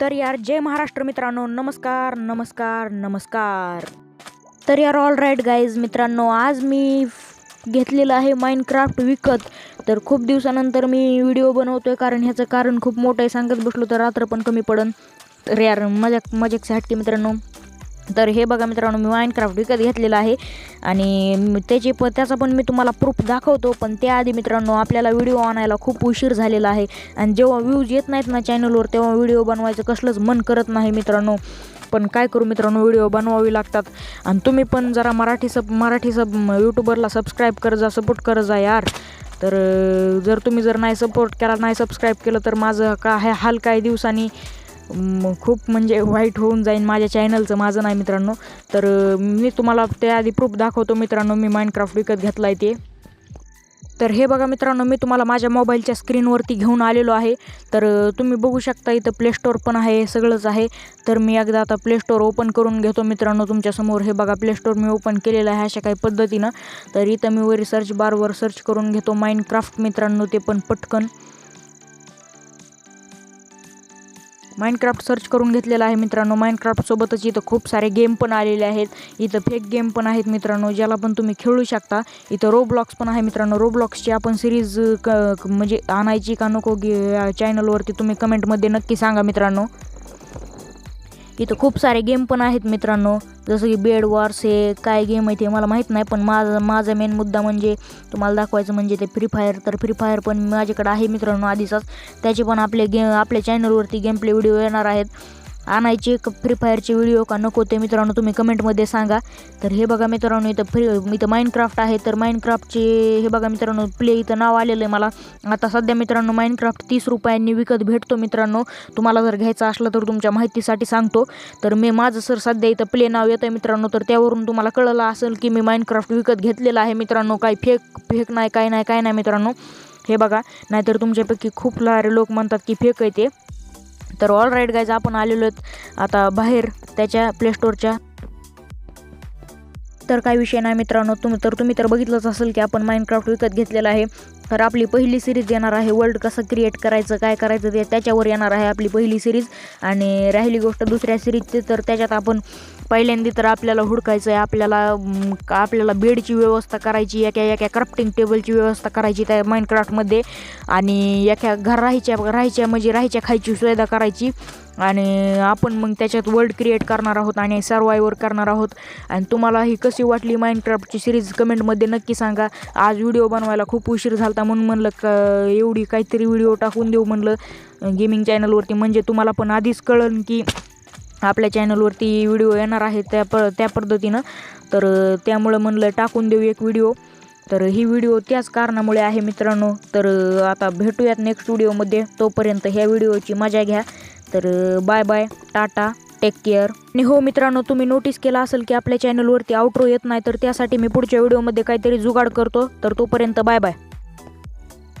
तर यार जय महाराष्ट्र मित्रांनो. नमस्कार नमस्कार नमस्कार. तर यार ऑल राईट गाईज मित्रांनो आज मी घेतलेलं आहे माइनक्राफ्ट विकत. तर खूप दिवसानंतर मी व्हिडिओ बनवतोय कारण ह्याचं कारण खूप मोठं आहे. सांगत बसलो तर रात्र पण कमी पडन. तर यार मजाक मजाकचे हटके मित्रांनो. तर हे बघा मित्रांनो मी माइनक्राफ्ट विकत घेतलेलं आहे. आणि त्याचे प त्याचा पण मी तुम्हाला प्रूफ दाखवतो पण त्याआधी मित्रांनो आपल्याला व्हिडिओ आणायला खूप उशीर झालेला आहे. आणि जेव्हा व्ह्यूज येत नाहीत ना चॅनलवर तेव्हा व्हिडिओ बनवायचं कसलंच मन करत नाही मित्रांनो. पण काय करू मित्रांनो व्हिडिओ बनवावी लागतात. आणि तुम्ही पण जरा मराठी सब मराठी सब यूट्यूबरला सबस्क्राईब करजा सपोर्ट करजा यार. तर जर तुम्ही जर नाही सपोर्ट केला नाही सबस्क्राईब केलं तर माझं का हे हाल काही दिवसांनी खूप म्हणजे वाईट होऊन जाईन माझ्या चॅनलचं माझं नाही मित्रांनो. तर मी तुम्हाला त्याआधी प्रूफ दाखवतो मित्रांनो मी माइंडक्राफ्ट विकत घेतला आहे ते. तर हे बघा मित्रांनो मी तुम्हाला माझ्या मोबाईलच्या स्क्रीनवरती घेऊन आलेलो आहे. तर तुम्ही बघू शकता इथं प्ले स्टोअर पण आहे सगळंच आहे. तर मी एकदा आता प्ले स्टोअर ओपन करून घेतो मित्रांनो तुमच्यासमोर हे बघा प्ले स्टोअर मी ओपन केलेलं आहे अशा काही पद्धतीनं. तर इथं मी वर सर्च बारवर सर्च करून घेतो माइनक्राफ्ट मित्रांनो ते पण पटकन. माइनक्राफ्ट सर्च करून घेतलेला आहे मित्रांनो. माइनक्राफ्टसोबतच इथं खूप सारे गेम पण आलेले आहेत. इथं फेक गेम पण आहेत मित्रांनो ज्याला पण तुम्ही खेळू शकता. इथं रोब्लॉक्स पण आहे मित्रांनो. रोब्लॉक्सची आपण सिरीज क म्हणजे आणायची का नको गे चॅनलवरती तुम्ही कमेंटमध्ये नक्की सांगा मित्रांनो. इथं खूप सारे गेम पण आहेत मित्रांनो. जसं की बेड वॉर्स हे काय गेम आहे ते मला माहीत नाही पण माझा माझा मेन मुद्दा म्हणजे तुम्हाला दाखवायचं म्हणजे ते फ्री फायर तर फ्री फायर पण माझ्याकडे आहे मित्रांनो आधीचाच. त्याचे पण आपले गे आपल्या चॅनलवरती गेम प्ले व्हिडिओ येणार आहेत. आणायचे क फ्री फायरचे व्हिडिओ का नको ते मित्रांनो तुम्ही कमेंटमध्ये सांगा. तर हे बघा मित्रांनो इथं फ्री इथं माइनक्राफ्ट आहे. तर माइनक्राफ्टचे हे बघा मित्रांनो प्ले इथं नाव आलेलं आहे मला. आता सध्या मित्रांनो माइनक्राफ्ट तीस रुपयांनी विकत भेटतो मित्रांनो. तुम्हाला जर घ्यायचं असलं तर तुमच्या माहितीसाठी सांगतो. तर मी माझं सर सध्या इथं प्ले नाव येतं मित्रांनो. तर त्यावरून तुम्हाला कळलं असेल की मी माइनक्राफ्ट विकत घेतलेलं आहे मित्रांनो. काही फेक फेक नाही काय नाही काय नाही मित्रांनो. हे बघा नाहीतर तुमच्यापैकी खूप लारे लोक म्हणतात की फेक आहे ते. तर ऑल राईट गायज आपण आलेलो आहेत आता बाहेर त्याच्या प्लेस्टोरच्या तर काय विषय नाही मित्रांनो तुम्ही तर तुम्ही तर बघितलंच असेल की आपण माइनक्राफ्ट विकत घेतलेला आहे. तर आपली पहिली सिरीज येणार आहे. वर्ल्ड कसं क्रिएट करायचं काय करायचं ते त्याच्यावर येणार आहे आपली पहिली सिरीज आणि राहिली गोष्ट दुसऱ्या सिरीजची तर त्याच्यात आपण पहिल्यांदा तर आपल्याला हुडकायचं आहे आपल्याला का- आपल्याला बेडची व्यवस्था करायची एका एका क्राफ्टिंग टेबलची व्यवस्था करायची त्या माइनक्राफ्टमध्ये आणि एका घर राहायच्या राहायच्या म्हणजे राहायच्या खायची सुविधा करायची. आणि आपण मग त्याच्यात वर्ल्ड क्रिएट करणार आहोत आणि सर्वायवर करणार आहोत. आणि तुम्हाला ही कशी वाटली माइनक्राफ्टची सिरीज कमेंटमध्ये नक्की सांगा. आज व्हिडिओ बनवायला खूप उशीर झाला होता म्हणून म्हणलं का एवढी काहीतरी व्हिडिओ टाकून देऊ म्हणलं. गेमिंग चॅनलवरती म्हणजे तुम्हाला पण आधीच कळन की आपल्या चॅनलवरती व्हिडिओ येणार आहे त्या प त्या पद्धतीनं. तर त्यामुळं म्हणलं टाकून देऊ एक व्हिडिओ तर ही व्हिडिओ त्याच कारणामुळे आहे मित्रांनो. तर आता भेटूयात नेक्स्ट व्हिडिओमध्ये तोपर्यंत ह्या व्हिडिओची मजा घ्या. तर bye bye tata take care आणि हो मित्रांनो तुम्ही नोटीस केला असेल की आपल्या चॅनलवरती आउट्रो येत नाही तर त्यासाठी मी पुढच्या व्हिडिओमध्ये काहीतरी जुगाड करतो. तर तोपर्यंत बाय बाय